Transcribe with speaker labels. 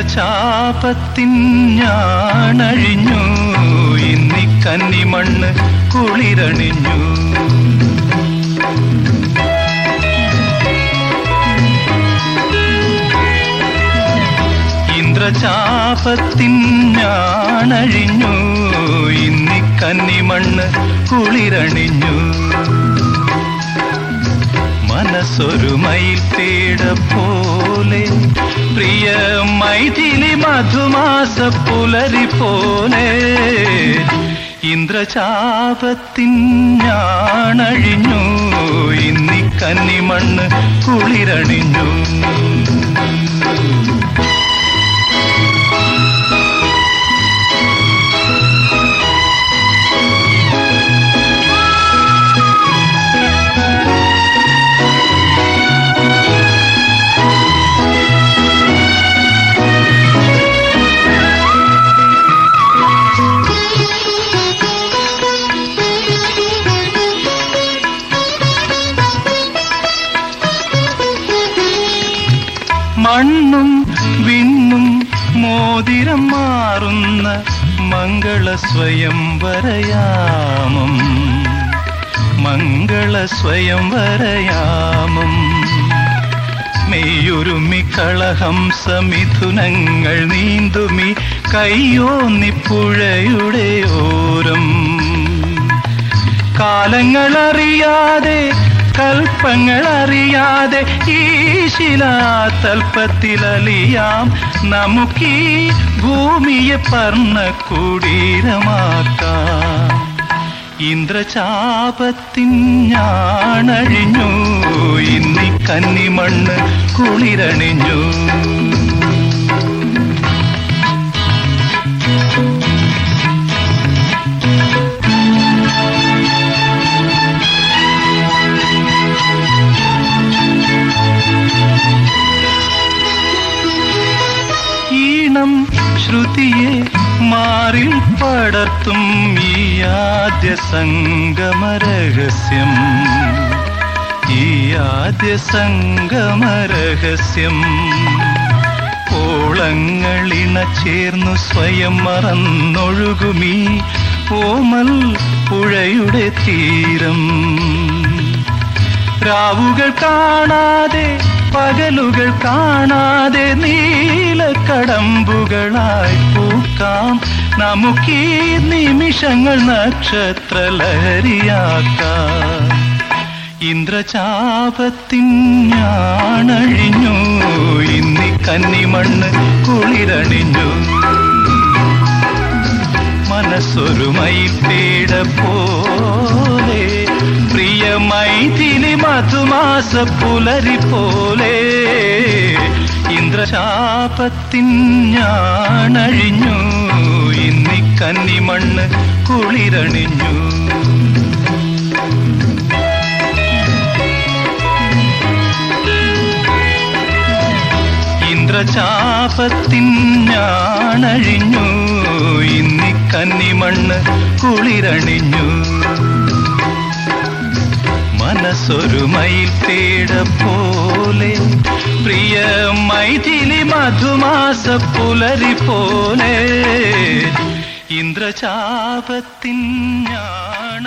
Speaker 1: ഇന്ദ്രചാപത്തിൻ ഞാണഴിഞ്ഞു. ഇന്നി കന്നിമണ്ണ് കുളിരണിഞ്ഞു. ഇന്ദ്രചാപത്തിൻ ഞാണഴിഞ്ഞു. ഇന്നി കന്നിമണ്ണ് കുളിരണിഞ്ഞു. മനസ്സൊരു മയിൽ പേട പോലെ. പ്രിയ മൈഥിലി മധുമാസ പുലരി പോലെ. ഇന്ദ്രചാപത്തിൻ ഞാണഴിഞ്ഞു. ഇന്നി കന്നിമണ്ണ് കുളിരണിഞ്ഞു. മണ്ണും വിണ്ണും മോതിരം മാറുന്ന മംഗള സ്വയംവരയാമം മംഗള സ്വയംവരയാമം മെയ്യുരുമി കളഹംസ മിഥുനങ്ങൾ നീന്തുമി കയ്യോന്നിപ്പുഴയുടെ ഓരം. കാലങ്ങളറിയാതെ കൽപ്പങ്ങളറിയാതെ ഈ ശിലാതൽപ്പത്തിലലിയാം. നമുക്കീ ഭൂമിയെ പർണ കുടീരമാക്കാം ഇന്ദ്രചാപത്തിൻ ഞാണഴിഞ്ഞു. ഇന്നി കന്നിമണ്ണ് കുളിരണിഞ്ഞു. ഈണം ശ്രുതിയെ മാറിൽ പടർത്തും ഈ ആദ്യ സംഗമരഹസ്യം. ഈ ആദ്യ സംഗമരഹസ്യം. ഓളങ്ങളിണ ചേർന്നു സ്വയം മറന്നൊഴുകുമീ ഓമൽ പുഴയുടെ തീരം. രാവുകൾ കാണാതെ പകലുകൾ കാണാതെ നീലക്കടമ്പുകളായി പൂക്കാം. നമുക്കീ നിമിഷങ്ങൾ നക്ഷത്രലഹരിയാക്കാം. ഇന്ദ്രചാപത്തിൻ ഞാണഴിഞ്ഞു. ഇന്നി കന്നിമണ്ണ് കുളിരണിഞ്ഞു. മനസ്സൊരു മൈപ്പേട പോലെ പ്രിയ മൈഥിലി മധുമാസ പുലരി പോലെ ഇന്ദ്രശാപത്തിൻ ഞാണഴിഞ്ഞു. ഇന്നി കന്നിമണ്ണ് കുളിരണിഞ്ഞു. ഇന്ദ്രചാപത്തിൻ ഞാണഴിഞ്ഞു. ഇന്നി കന്നിമണ്ണ് കുളിരണിഞ്ഞു. മനസ്സൊരു തേട പോലെ പ്രിയ മൈഥിലി മധുമാസ പുലരി പോലെ ഇന്ദ്രചാപത്തിൻ ഞാണ